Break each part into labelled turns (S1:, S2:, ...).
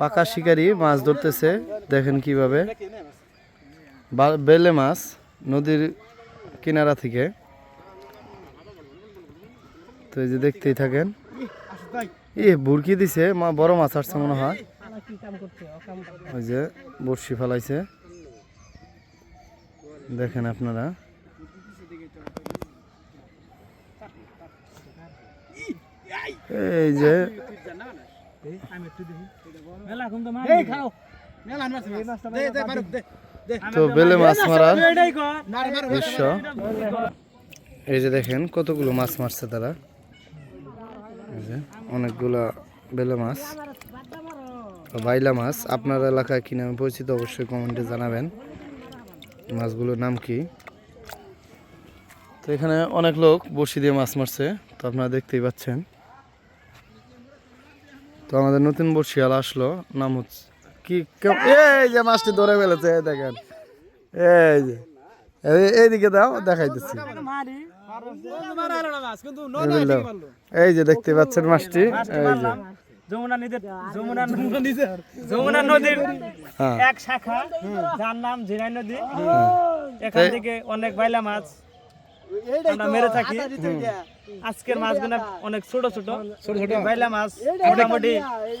S1: পাকা শিকারি মাছ ধরতেছে, দেখেন কীভাবে। বেলে মাছ নদীর কিনারা থেকে। তো এই যে দেখতেই থাকেন। এ, বুরকি দিছে, মা, বড় মাছ আসছে মনে হয়। ওই যে বড়শি ফেলাইছে। দেখেন আপনারা। এই যে তো বেলে মাছ মারার দৃশ্য। এই যে দেখেন কতগুলো মাছ মারছে তারা। এই যে অনেকগুলা বেলে মাছ তো বাইলা মাছ। আপনার এলাকায় কি নামে পরিচিত অবশ্যই কমেন্টে জানাবেন। মাছগুলোর নাম কি? তো এখানে অনেক লোক বসি দিয়ে মাছ মারছে তো আপনারা দেখতেই পাচ্ছেন। তো আমাদের নতুন বড়শিয়াল আসলো নাম হচ্ছে কি এই যে মাছটি ধরে ফেলেছে এই দেখেন। এই যে। এইদিকে দাও দেখাই দিচ্ছি এই যে দেখতে পাচ্ছেন মাছটি এই যে।
S2: যমুনা নদীর যমুনা যমুনা নদীর
S1: হ্যাঁ।
S2: এক শাখা যার নাম ঝিনাই নদী। এখান থেকে অনেক বাইলা মাছ। আমরা মেরে থাকি। আজকের মাছগুলো অনেক ছোট ছোট। ছোট ছোট। বাইলা মাছ মোটামুটি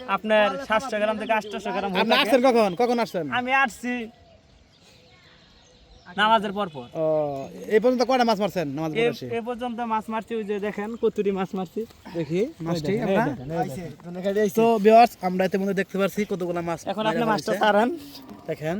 S2: আপনার সাতশো গ্রাম থেকে আটশো গ্রাম
S3: আসছেন কখন? কখন আসছেন?
S2: আমি আসছি নামাজের পর পর।
S3: এই পর্যন্ত কয়টা মাছ মারছেন নামাজ পড়ে
S2: এ-
S3: এসে?
S2: এ পর্যন্ত মাছ মারছি ওই যে দেখেন কতুরি মাছ মারছি।
S3: দেখি মাছটি আমরা তো ভিউয়ার্স আমরা ইতিমধ্যে দেখতে পারছি কতগুলো মাছ
S2: এখন আপনি মাছটা। ছাড়ান।
S3: দেখেন।